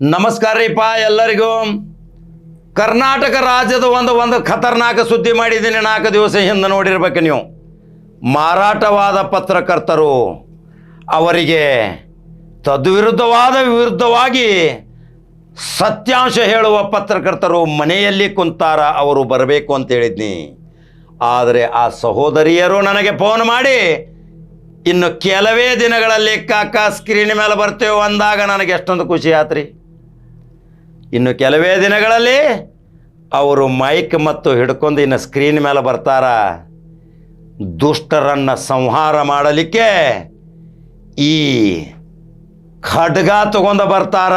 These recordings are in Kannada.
ನಮಸ್ಕಾರ ರೀಪ ಎಲ್ಲರಿಗೂ. ಕರ್ನಾಟಕ ರಾಜ್ಯದ ಒಂದು ಒಂದು ಖತರ್ನಾಕ ಸುದ್ದಿ ಮಾಡಿದ್ದೀನಿ. ನಾಲ್ಕು ದಿವಸ ಹಿಂದೆ ನೋಡಿರ್ಬೇಕು ನೀವು. ಮಾರಾಟವಾದ ಪತ್ರಕರ್ತರು ಅವರಿಗೆ ತದ್ವಿರುದ್ಧವಾದ ವಿರುದ್ಧವಾಗಿ ಸತ್ಯಾಂಶ ಹೇಳುವ ಪತ್ರಕರ್ತರು ಮನೆಯಲ್ಲಿ ಕುಂತಾರ, ಅವರು ಬರಬೇಕು ಅಂತ ಹೇಳಿದ್ನಿ. ಆದರೆ ಆ ಸಹೋದರಿಯರು ನನಗೆ ಫೋನ್ ಮಾಡಿ, ಇನ್ನು ಕೆಲವೇ ದಿನಗಳಲ್ಲಿ ಕಾಕ ಸ್ಕ್ರೀನ್ ಮೇಲೆ ಬರ್ತೇವೆ ಅಂದಾಗ ನನಗೆ ಎಷ್ಟೊಂದು ಖುಷಿ ಆತ್ರಿ. ಇನ್ನು ಕೆಲವೇ ದಿನಗಳಲ್ಲಿ ಅವರು ಮೈಕ್ ಮತ್ತು ಹಿಡ್ಕೊಂಡು ಇನ್ನು ಸ್ಕ್ರೀನ್ ಮೇಲೆ ಬರ್ತಾರ. ದುಷ್ಟರನ್ನು ಸಂಹಾರ ಮಾಡಲಿಕ್ಕೆ ಈ ಖಡ್ಗ ತಗೊಂಡು ಬರ್ತಾರ.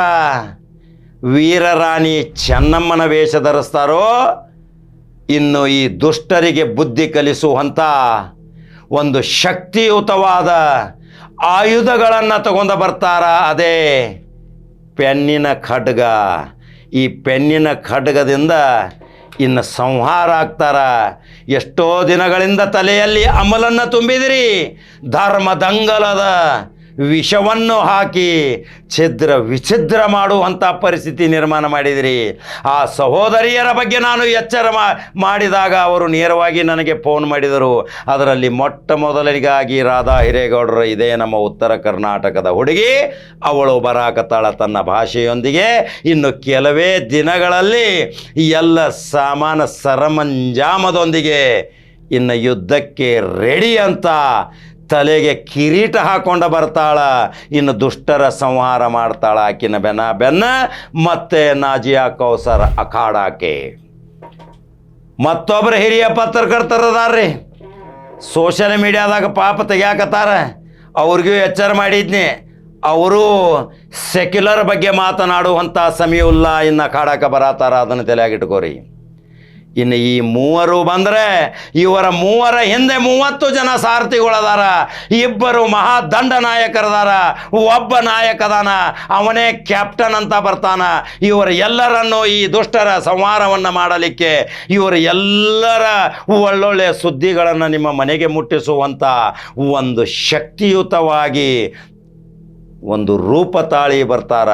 ವೀರರಾಣಿ ಚೆನ್ನಮ್ಮನ ವೇಷ ಧರಿಸ್ತಾರೋ, ಇನ್ನು ಈ ದುಷ್ಟರಿಗೆ ಬುದ್ಧಿ ಕಲಿಸುವಂಥ ಒಂದು ಶಕ್ತಿಯುತವಾದ ಆಯುಧಗಳನ್ನು ತಗೊಂಡು ಬರ್ತಾರ. ಅದೇ ಪೆನ್ನಿನ ಖಡ್ಗ. ಈ ಪೆನ್ನಿನ ಖಡ್ಗದಿಂದ ಇನ್ನು ಸಂಹಾರ ಆಗ್ತಾರ. ಎಷ್ಟೋ ದಿನಗಳಿಂದ ತಲೆಯಲ್ಲಿ ಅಮಲನ್ನು ತುಂಬಿದಿರಿ. ಧರ್ಮದಂಗಲದ ವಿಷವನ್ನು ಹಾಕಿ ಛಿದ್ರ ವಿಛಿದ್ರ ಮಾಡುವಂಥ ಪರಿಸ್ಥಿತಿ ನಿರ್ಮಾಣ ಮಾಡಿದಿರಿ. ಆ ಸಹೋದರಿಯರ ಬಗ್ಗೆ ನಾನು ಎಚ್ಚರ ಮಾಡಿದಾಗ ಅವರು ನೇರವಾಗಿ ನನಗೆ ಫೋನ್ ಮಾಡಿದರು. ಅದರಲ್ಲಿ ಮೊಟ್ಟ ಮೊದಲಿಗಾಗಿ ರಾಧಾ ಹಿರೇಗೌಡರು ಇದೇ ನಮ್ಮ ಉತ್ತರ ಕರ್ನಾಟಕದ ಹುಡುಗಿ. ಅವಳು ಬರಾಕತ್ತಾಳ ತನ್ನ ಭಾಷೆಯೊಂದಿಗೆ ಇನ್ನು ಕೆಲವೇ ದಿನಗಳಲ್ಲಿ ಎಲ್ಲ ಸಾಮಾನ ಸರಮಂಜಾಮದೊಂದಿಗೆ ಇನ್ನು ಯುದ್ಧಕ್ಕೆ ರೆಡಿ ಅಂತ ತಲೆಗೆ ಕಿರೀಟ ಹಾಕೊಂಡ ಬರ್ತಾಳ, ಇನ್ನು ದುಷ್ಟರ ಸಂಹಾರ ಮಾಡ್ತಾಳ ಆಕಿನ ಬೆನ್ನ. ಬೆನ್ನ ಮತ್ತೆ ನಾಜಿಯಾ ಕೌಸರ್ ಅಖಾಡಾಕೆ ಮತ್ತೊಬ್ಬರು ಹಿರಿಯ ಪತ್ರಕರ್ತರದಾರ್ರಿ. ಸೋಷಿಯಲ್ ಮೀಡಿಯಾದಾಗ ಪಾಪ ತೆಗ್ಯಾಕತ್ತಾರ. ಅವ್ರಿಗೂ ಎಚ್ಚರ ಮಾಡಿದ್ನಿ. ಅವರು ಸೆಕ್ಯುಲರ್ ಬಗ್ಗೆ ಮಾತನಾಡುವಂಥ ಸಮಯವಿಲ್ಲ ಇನ್ನು ಅಖಾಡಕ್ಕೆ ಬರತ್ತಾರ, ಅದನ್ನು ತಲೆಯಾಗಿಟ್ಕೋರಿ ಇನ್ನು ಈ ಮೂವರು ಬಂದರೆ ಇವರ ಮೂವರ ಹಿಂದೆ ಮೂವತ್ತು ಜನ ಸಾರಥಿಗಳದಾರ. ಇಬ್ಬರು ಮಹಾದಂಡ ನಾಯಕರದಾರ. ಒಬ್ಬ ನಾಯಕದಾನ. ಅವನೇ ಕ್ಯಾಪ್ಟನ್ ಅಂತ ಬರ್ತಾನ. ಇವರ ಎಲ್ಲರನ್ನು ಈ ದುಷ್ಟರ ಸಂಹಾರವನ್ನು ಮಾಡಲಿಕ್ಕೆ ಇವರು ಎಲ್ಲರ ಒಳ್ಳೊಳ್ಳೆ ಸುದ್ದಿಗಳನ್ನು ನಿಮ್ಮ ಮನೆಗೆ ಮುಟ್ಟಿಸುವಂಥ ಒಂದು ಶಕ್ತಿಯುತವಾಗಿ ಒಂದು ರೂಪ ತಾಳಿ ಬರ್ತಾರ.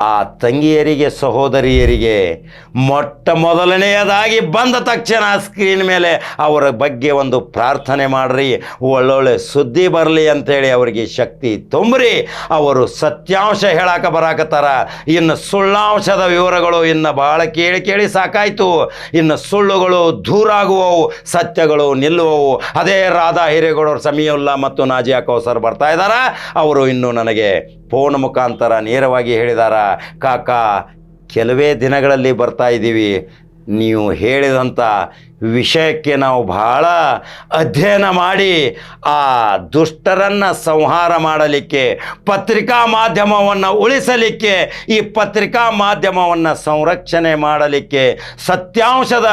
ಆ ತಂಗಿಯರಿಗೆ, ಸಹೋದರಿಯರಿಗೆ ಮೊಟ್ಟ ಮೊದಲನೆಯದಾಗಿ ಬಂದ ತಕ್ಷಣ ಸ್ಕ್ರೀನ್ ಮೇಲೆ ಅವರ ಬಗ್ಗೆ ಒಂದು ಪ್ರಾರ್ಥನೆ ಮಾಡ್ರಿ. ಒಳ್ಳೊಳ್ಳೆ ಸುದ್ದಿ ಬರಲಿ ಅಂತೇಳಿ ಅವರಿಗೆ ಶಕ್ತಿ ತುಂಬ್ರಿ. ಅವರು ಸತ್ಯಾಂಶ ಹೇಳಾಕ ಬರಾಕತ್ತಾರ. ಇನ್ನು ಸುಳ್ಳಾಂಶದ ವಿವರಗಳು ಇನ್ನು ಭಾಳ ಕೇಳಿ ಕೇಳಿ ಸಾಕಾಯಿತು. ಇನ್ನು ಸುಳ್ಳುಗಳು ದೂರಾಗುವವು ಸತ್ಯಗಳು ನಿಲ್ಲುವವು. ಅದೇ ರಾಧಾ ಹಿರೇಗೌಡರು ಸಮೀಯುಲ್ಲಾ ಮತ್ತು ನಾಜಿಯಾ ಕೌಸರ್ ಬರ್ತಾ ಇದ್ದಾರೆ ಅವರು ಇನ್ನು ನನಗೆ ಫೋನ್ ಮುಖಾಂತರ ನೇರವಾಗಿ ಹೇಳಿದಾರ, ಕಾಕಾ, ಕೆಲವೇ ದಿನಗಳಲ್ಲಿ ಬರ್ತಾ ಇದ್ದೀವಿ. ನೀವು ಹೇಳಿದಂಥ ವಿಷಯಕ್ಕೆ ನಾವು ಬಹಳ ಅಧ್ಯಯನ ಮಾಡಿ, ಆ ದುಷ್ಟರನ್ನು ಸಂಹಾರ ಮಾಡಲಿಕ್ಕೆ, ಪತ್ರಿಕಾ ಮಾಧ್ಯಮವನ್ನು ಉಳಿಸಲಿಕ್ಕೆ, ಈ ಪತ್ರಿಕಾ ಮಾಧ್ಯಮವನ್ನು ಸಂರಕ್ಷಣೆ ಮಾಡಲಿಕ್ಕೆ ಸತ್ಯಾಂಶದ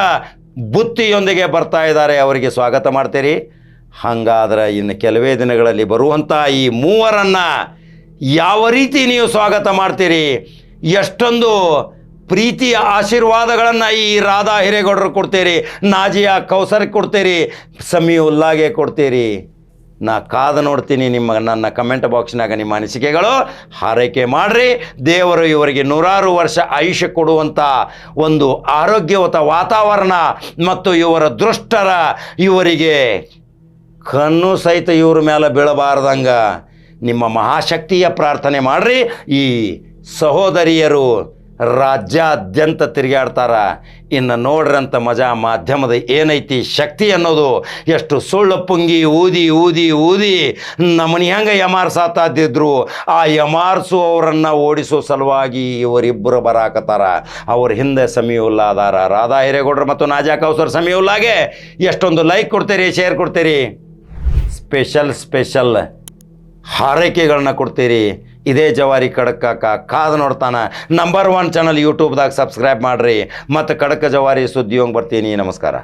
ಬುತ್ತಿಯೊಂದಿಗೆ ಬರ್ತಾ ಇದ್ದಾರೆ. ಅವರಿಗೆ ಸ್ವಾಗತ ಮಾಡ್ತೀರಿ. ಹಾಗಾದ್ರೆ ಇನ್ನು ಕೆಲವೇ ದಿನಗಳಲ್ಲಿ ಬರುವಂಥ ಈ ಮೂವರನ್ನು ಯಾವ ರೀತಿ ನೀವು ಸ್ವಾಗತ ಮಾಡ್ತೀರಿ? ಎಷ್ಟೊಂದು ಪ್ರೀತಿಯ ಆಶೀರ್ವಾದಗಳನ್ನು ಈ ರಾಧಾ ಹಿರೇಗೌಡರು ಕೊಡ್ತೀರಿ, ನಾಜಿಯಾ ಕೌಸರ್ ಕೊಡ್ತೀರಿ ಸಮೀವುಲ್ಲಾಗೆ ಕೊಡ್ತೀರಿ. ನಾ ಕಾದು ನೋಡ್ತೀನಿ ನಿಮ್ಮ ನನ್ನ ಕಮೆಂಟ್ ಬಾಕ್ಸ್ನಾಗ ನಿಮ್ಮ ಅನಿಸಿಕೆಗಳು. ಹಾರೈಕೆ ಮಾಡಿರಿ. ದೇವರು ಇವರಿಗೆ ನೂರಾರು ವರ್ಷ ಆಯುಷ್ಯ ಕೊಡುವಂಥ ಒಂದು ಆರೋಗ್ಯಯುತ ವಾತಾವರಣ ಮತ್ತು ಇವರ ದೃಷ್ಟರ ಇವರಿಗೆ ಕಣ್ಣು ಸಹಿತ ಇವ್ರ ಮೇಲೆ ಬೀಳಬಾರ್ದಂಗ. ನಿಮ್ಮ ಮಹಾಶಕ್ತಿಯ ಪ್ರಾರ್ಥನೆ ಮಾಡ್ರಿ. ಈ ಸಹೋದರಿಯರು ರಾಜ್ಯಾದ್ಯಂತ ತಿರುಗಾಡ್ತಾರ. ಇನ್ನು ನೋಡ್ರಂತ ಮಜಾ ಮಾಧ್ಯಮದ ಏನೈತಿ ಶಕ್ತಿ ಅನ್ನೋದು ಎಷ್ಟು ಸುಳ್ಳು ಪುಂಗಿ ಊದಿ ಊದಿ ಊದಿ ನಮ್ಮನಿ ಹೆಂಗೆ ಯಮಾರ್ಸಾತಾದಿದ್ರು ಆ ಯಮಾರ್ಸುವವರನ್ನು ಓಡಿಸೋ ಸಲುವಾಗಿ ಇವರಿಬ್ಬರು ಬರಾಕತ್ತಾರ. ಅವ್ರ ಹಿಂದೆ ಸಮೀವುಲ್ಲಾ ಅದಾರ ರಾಧಾ ಹಿರೇಗೌಡರು ಮತ್ತು ನಾಜಾ ಕೌಸರ್ ಸಮೀವುಲ್ಲಾಗೆ. ಎಷ್ಟೊಂದು ಲೈಕ್ ಕೊಡ್ತೀರಿ ಶೇರ್ ಕೊಡ್ತೀರಿ. ಸ್ಪೆಷಲ್ ಸ್ಪೆಷಲ್ ಹಾರೈಕೆಗಳನ್ನ ಕೊಡ್ತೀರಿ. ಇದೇ ಜವಾರಿ ಖಡಕ್ಕ ಕಾದು ನೋಡ್ತಾನೆ. ನಂಬರ್ ಒನ್ ಚಾನಲ್ ಯೂಟ್ಯೂಬ್ದಾಗ ಸಬ್ಸ್ಕ್ರೈಬ್ ಮಾಡಿರಿ. ಮತ್ತು ಕಡಕ ಜವಾರಿ ಸುದ್ದಿಯೋಂಗೆ ಬರ್ತೀನಿ. ನಮಸ್ಕಾರ.